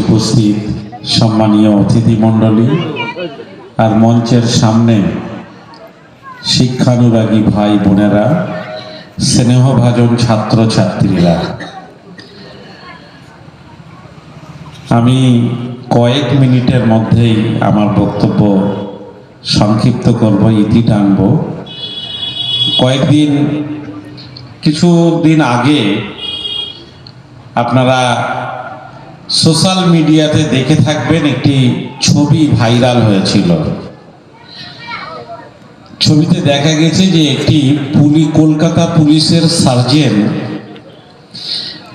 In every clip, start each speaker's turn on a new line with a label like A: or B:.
A: উপস্থিত সম্মানীয় অতিথি মণ্ডলী আর মঞ্চের সামনে শিক্ষানুরাগী ভাই বোনেরা, স্নেহভাজন ছাত্রছাত্রীরা, আমি কয়েক মিনিটের মধ্যেই আমার বক্তব্য সংক্ষিপ্ত করব, ইতি টানব। কয়েকদিন, কিছু দিন আগে আপনারা সোশ্যাল মিডিয়াতে দেখে থাকবেন একটি ছবি ভাইরাল হয়েছিল। ছবিতে দেখা গেছে যে একটি পুলি, কলকাতা পুলিশের সার্জেন্ট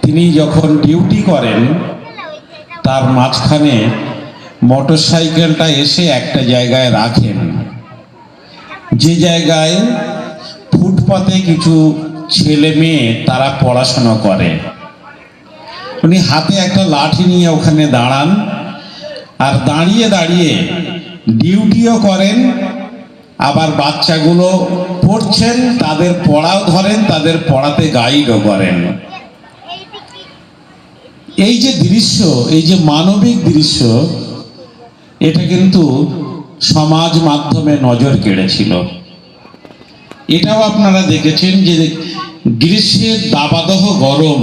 A: তিনি যখন ডিউটি করেন, তার মাঝখানে মোটরসাইকেলটা এসে একটা জায়গায় রাখেন। যে জায়গায় ফুটপাতে কিছু ছেলে মেয়ে তারা পড়াশোনা করে। উনি হাতে একটা লাঠি নিয়ে ওখানে দাঁড়ান আর দাঁড়িয়ে দাঁড়িয়ে ডিউটিও করেন, আবার বাচ্চাগুলো পড়ছেন, তাদের পড়াও ধরেন, তাদের পড়াতে গাইডও করেন। এই যে দৃশ্য, এই যে মানবিক দৃশ্য, এটা কিন্তু সমাজ মাধ্যমে নজর কেড়েছিল। এটাও আপনারা দেখেছেন যে গ্রীষ্মের দাবাদহ গরম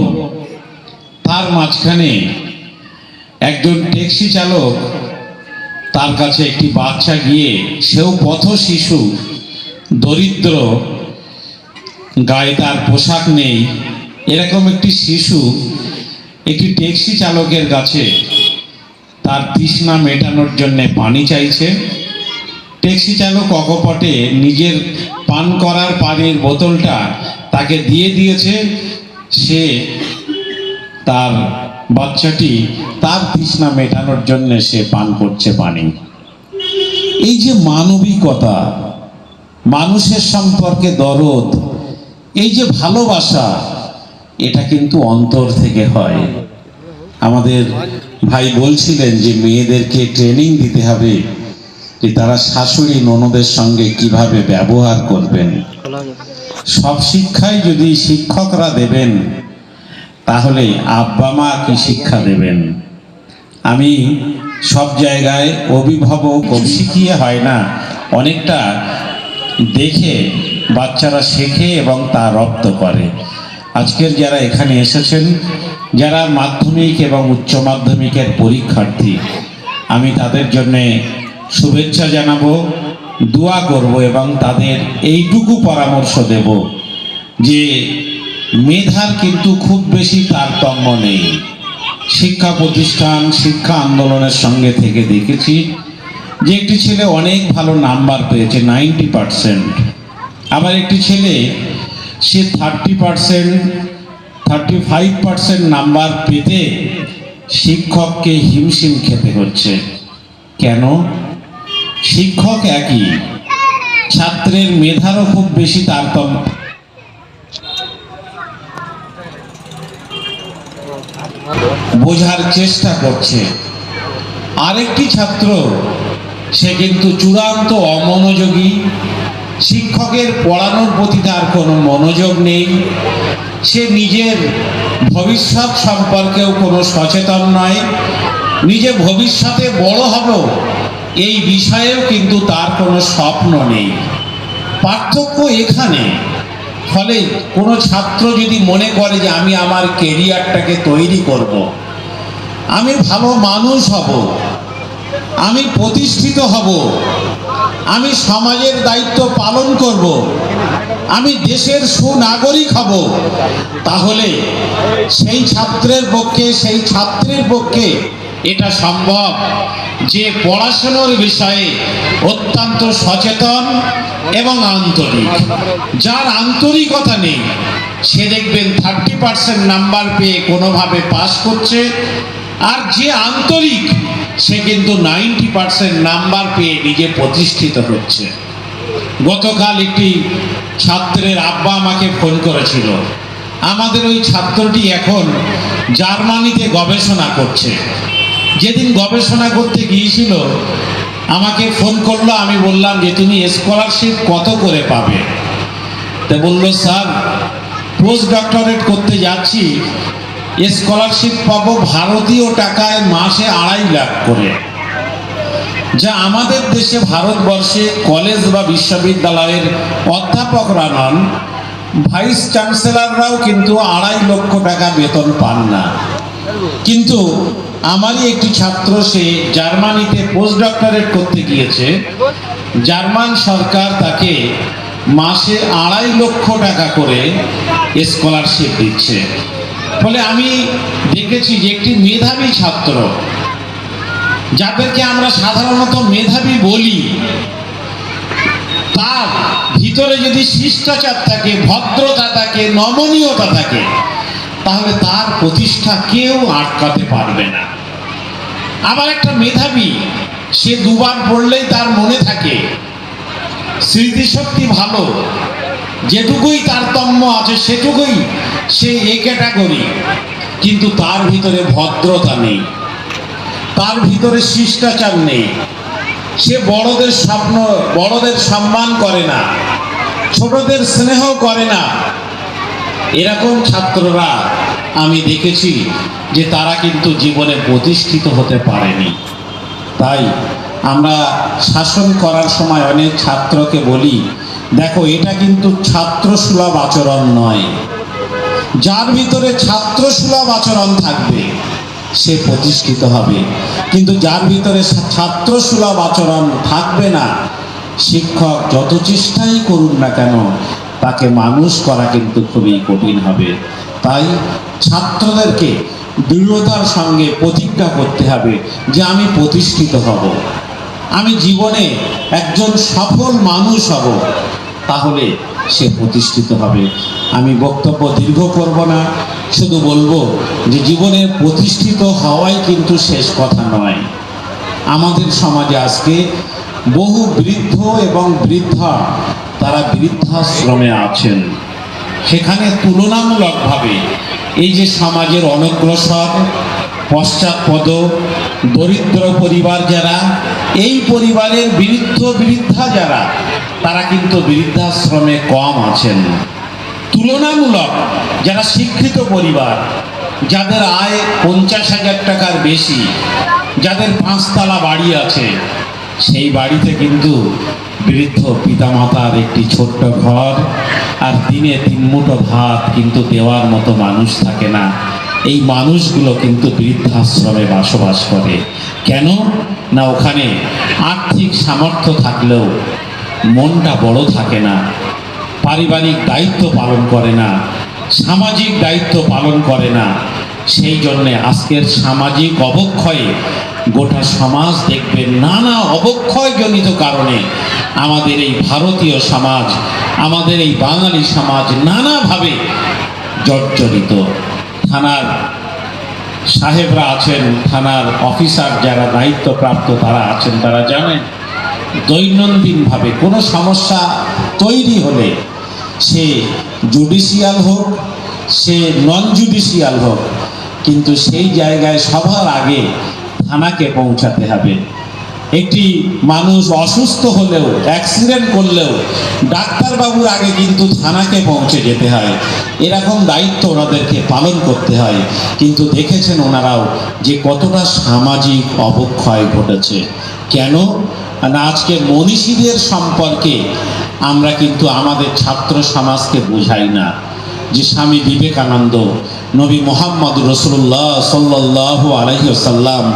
A: তার মাঝখানে একজন ট্যাক্সি চালক তার কাছে একটি বাচ্চা গিয়ে, সেও পথ শিশু, দরিদ্র গায়ে তার পোশাক নেই, এরকম একটি শিশু একটি ট্যাক্সি চালকের কাছে তার তৃষ্ণা মেটানোর জন্যে পানি চাইছে। ট্যাক্সি চালক অকপটে নিজের পান করার পানির বোতলটা তাকে দিয়ে দিয়েছে। সে তার বাচ্চাটি তার তৃষ্ণা মেটানোর জন্য সে পান করছে পানি। এই যে মানবিকতা, মানুষের সম্পর্কে দরদ, এই যে ভালোবাসা, এটা কিন্তু অন্তর থেকে হয়। আমাদের ভাই বলছিলেন যে মেয়েদেরকে ট্রেনিং দিতে হবে, যে তারা শাশুড়ি ননদের সঙ্গে কীভাবে ব্যবহার করবেন। সব শিক্ষাই যদি শিক্ষকরা দেবেন তাহলে আব্বা মা কি শিক্ষা দেবেন? আমি সব জায়গায় অভিভাবক শিখিয়ে হয় না, অনেকটা দেখে বাচ্চারা শেখে এবং তা রপ্ত করে। আজকের যারা এখানে এসেছেন, যারা মাধ্যমিক এবং উচ্চ মাধ্যমিকের পরীক্ষার্থী, আমি তাদের জন্যে শুভেচ্ছা জানাব, দোয়া করব এবং তাদের এইটুকু পরামর্শ দেব যে মেধার কিন্তু খুব বেশি তারতম্য নেই। শিক্ষা প্রতিষ্ঠান, শিক্ষা আন্দোলনের সঙ্গে থেকে দেখেছি যে একটি ছেলে অনেক ভালো নাম্বার পেয়েছে, নাইনটি পারসেন্ট। আবার একটি ছেলে, সে thirty percent, thirty five percent number পেতে শিক্ষককে হিমশিম খেতে হচ্ছে। কেন? শিক্ষক একই, ছাত্রের মেধারও খুব বেশি তারতম্য বোঝার চেষ্টা করছে। আরেকটি ছাত্র, সে কিন্তু চূড়ান্ত অমনোযোগী। শিক্ষকের পড়ানোর প্রতি তার কোনো মনোযোগ নেই। সে নিজের ভবিষ্যৎ সম্পর্কেও কোনো সচেতন নয়। নিজে ভবিষ্যতে বড় হব, এই বিষয়েও কিন্তু তার কোনো স্বপ্ন নেই। পার্থক্য এখানে। ফলে কোনো ছাত্র যদি মনে করে যে আমি আমার কেরিয়ারটাকে তৈরি করব। আমি ভালো মানুষ হব। আমি প্রতিষ্ঠিত হব। আমি সমাজের দায়িত্ব পালন করব। আমি দেশের সুনাগরিক হব। তাহলে সেই ছাত্রের পক্ষে, সেই ছাত্রের পক্ষে এটা সম্ভব যে পড়াশোনার বিষয়ে অত্যন্ত সচেতন এবং আন্তরিক। যার আন্তরিকতা নেই, সে দেখবেন থার্টি পার্সেন্ট নাম্বার পেয়ে কোনোভাবে পাস করছে। আর যে আন্তরিক, সে কিন্তু নাইনটি পার্সেন্ট নাম্বার পেয়ে নিজে প্রতিষ্ঠিত হচ্ছে। গতকাল একটি ছাত্রের আব্বা আমাকে ফোন করেছিল। আমাদের ওই ছাত্রটি এখন জার্মানিতে গবেষণা করছে। যেদিন গবেষণা করতে গিয়েছিল, আমাকে ফোন করল, আমি বললাম যে, তুমি স্কলারশিপ কত করে পাবে? তা বলল, স্যার, পোস্ট ডক্টরেট করতে যাচ্ছি স্কলারশিপ পাবো ভারতীয় টাকায় মাসে আড়াই লাখ করে। যা আমাদের দেশে ভারতবর্ষে কলেজ বা বিশ্ববিদ্যালয়ের অধ্যাপকরা নন ভাইস চ্যান্সেলররাও কিন্তু আড়াই লক্ষ টাকা বেতন পান না। কিন্তু আমারই একটি ছাত্র সে জার্মানিতে পোস্ট ডক্টরেট করতে গিয়েছে। জার্মান সরকার তাকে মাসে আড়াই লক্ষ টাকা করে স্কলারশিপ দিচ্ছে। ফলে আমি দেখেছি যে একটি মেধাবী ছাত্র, যাদেরকে আমরা সাধারণত মেধাবী বলি, তার ভিতরে যদি শিষ্টাচার থাকে, ভদ্রতা থাকে, নমনীয়তা থাকে, তাহলে তার প্রতিষ্ঠা কেউ আটকাতে পারবে না। আবার একটা মেধাবী, সে দুবার পড়লেই তার মনে থাকে, স্মৃতিশক্তি ভালো যেটুকুই তারতম্য আছে সেটুকুই সে এ ক্যাটাগরি। কিন্তু তার ভিতরে ভদ্রতা নেই। তার ভিতরে শিষ্টাচার নেই। সে বড়দের স্বপ্ন, বড়দের সম্মান করে না। ছোটদের স্নেহ করে না। এরকম ছাত্ররা আমি দেখেছি যে তারা কিন্তু জীবনে প্রতিষ্ঠিত হতে পারেনি। তাই আমরা শাসন করার সময় অনেক ছাত্রকে বলি দেখো, এটা কিন্তু ছাত্রসুলভ আচরণ নয়। যার ভিতরে ছাত্রসুলভ আচরণ থাকবে, সে প্রতিষ্ঠিত হবে। কিন্তু যার ভিতরে ছাত্রসুলভ আচরণ থাকবে না, শিক্ষক যত চেষ্টাই করুন না কেন, তাকে মানুষ করা কিন্তু খুবই কঠিন হবে। তাই ছাত্রদেরকে দৃঢ়তার সঙ্গে প্রতিজ্ঞা করতে হবে যে আমি প্রতিষ্ঠিত হব। আমি জীবনে একজন সফল মানুষ হব। তাহলে সে প্রতিষ্ঠিত হবে। আমি বক্তব্য দীর্ঘ করব না, শুধু বলব যে জীবনে প্রতিষ্ঠিত হওয়াই কিন্তু শেষ কথা নয়। আমাদের সমাজে আজকে বহু বৃদ্ধ এবং বৃদ্ধা তারা বৃদ্ধাশ্রমে আছেন। সেখানে তুলনামূলকভাবে এই যে সমাজের অনগ্রসর, পশ্চাৎপদ, দরিদ্র পরিবার যারা, এই পরিবারের বৃদ্ধ বৃদ্ধা যারা তারা কিন্তু বৃদ্ধাশ্রমে কম আছেন। তুলনামূলক যারা শিক্ষিত পরিবার, যাদের আয় পঞ্চাশ হাজার টাকার বেশি, যাদের পাঁচতলা বাড়ি আছে, সেই বাড়িতে কিন্তু বৃদ্ধ পিতামাতার একটি ছোট্ট ঘর আর দিনে তিন মুঠো ভাত কিন্তু দেওয়ার মতো মানুষ থাকে না। এই মানুষগুলো কিন্তু বৃদ্ধাশ্রমে বসবাস করে। কেন? না ওখানে আর্থিক সামর্থ্য থাকলেও মনটা বড় থাকে না, পারিবারিক দায়িত্ব পালন করে না, সামাজিক দায়িত্ব পালন করে না, সেই জন্যে আজকের সামাজিক অবক্ষয়ে গোটা সমাজ দেখবে নানা অবক্ষয়জনিত কারণে আমাদের এই ভারতীয় সমাজ, আমাদের এই বাঙালি সমাজ নানাভাবে জর্জরিত। থানার সাহেবরা আছেন, থানার অফিসার যারা দায়িত্বপ্রাপ্ত তারা আছেন, তারা জানেন দৈনন্দিনভাবে কোনো সমস্যা তৈরি হলে সে জুডিশিয়াল হোক, সে নন জুডিশিয়াল হোক, কিন্তু সেই জায়গায় সবার আগে থানাকে পৌঁছাতে হবে। একটি মানুষ অসুস্থ হলেও অ্যাক্সিডেন্ট করলেও, ডাক্তারবাবুর আগে কিন্তু থানাকে পৌঁছে যেতে হয়। এরকম দায়িত্ব ওনাদেরকে পালন করতে হয়। কিন্তু দেখেছেন ওনারাও যে কতটা সামাজিক অবক্ষয় ঘটেছে। কেন? না, আজকে মনীষীদের সম্পর্কে আমরা কিন্তু আমাদের ছাত্র সমাজকে বোঝাই না। যে স্বামী বিবেকানন্দ, নবী মোহাম্মদ রসুল্লাহ সাল্লাহ আলহিসাল্লাম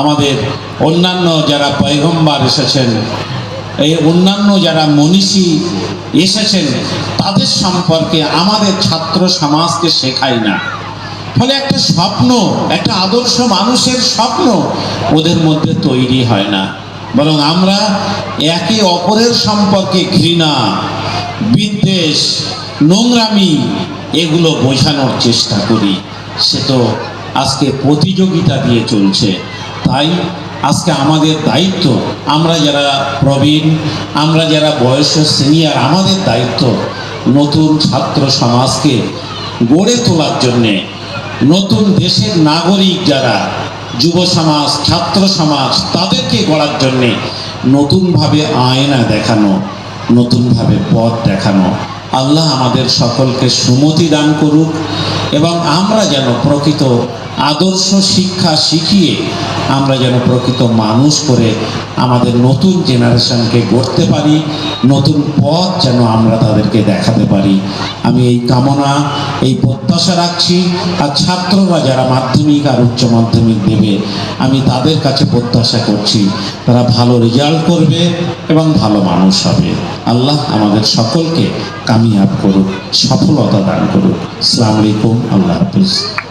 A: আমাদের অন্যান্য যারা পয়গম্বার এসেছেন, এই অন্যান্য যারা মনীষী এসেছেন, তাদের সম্পর্কে আমাদের ছাত্র সমাজকে শেখায় না। ফলে একটা স্বপ্ন, একটা আদর্শ মানুষের স্বপ্ন ওদের মধ্যে তৈরি হয় না। বরং আমরা একে অপরের সম্পর্কে ঘৃণা, বিদ্বেষ, নোংরামি এগুলো বোঝানোর চেষ্টা করি। সে তো আজকে প্রতিযোগিতা দিয়ে চলছে। তাই আজকে আমাদের দায়িত্ব, আমরা যারা প্রবীণ, আমরা যারা বয়স সিনিয়র, আমাদের দায়িত্ব নতুন ছাত্র সমাজকে গড়ে তোলার জন্যে নতুন দেশের নাগরিক যারা, যুব সমাজ, ছাত্র সমাজ, তাদেরকে গড়ার জন্যে নতুনভাবে আয়না দেখানো, নতুনভাবে পথ দেখানো। আল্লাহ আমাদের সকলকে সুমতি দান করুক এবং আমরা যেন প্রকৃত আদর্শ শিক্ষা শিখিয়ে আমরা যেন প্রকৃত মানুষ করে আমাদের নতুন জেনারেশনকে গড়তে পারি, নতুন পথ যেন আমরা তাদেরকে দেখাতে পারি। আমি এই কামনা, এই প্রত্যাশা রাখছি, আর ছাত্ররা যারা মাধ্যমিক আর উচ্চ মাধ্যমিক দেবে, আমি তাদের কাছে প্রত্যাশা করছি, তারা ভালো রেজাল্ট করবে এবং ভালো মানুষ হবে। আল্লাহ আমাদের সকলকে কামিয়াব করুক, সফলতা দান করুক। আসসালামু আলাইকুম, আল্লাহ হাফিজ।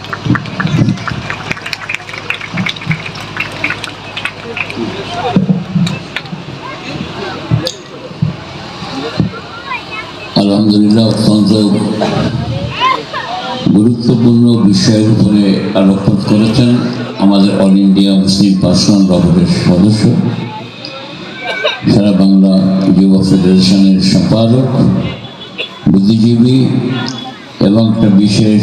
B: আলহামদুলিল্লাহ, অত্যন্ত গুরুত্বপূর্ণ বিষয়ের উপরে আলোকপাত করেছেন আমাদের অল ইন্ডিয়া মুসলিম পার্সোনাল রবের সদস্য। সারা বাংলা যুব ফেডারেশনের সম্পাদক, বুদ্ধিজীবী এবং একটা বিশেষ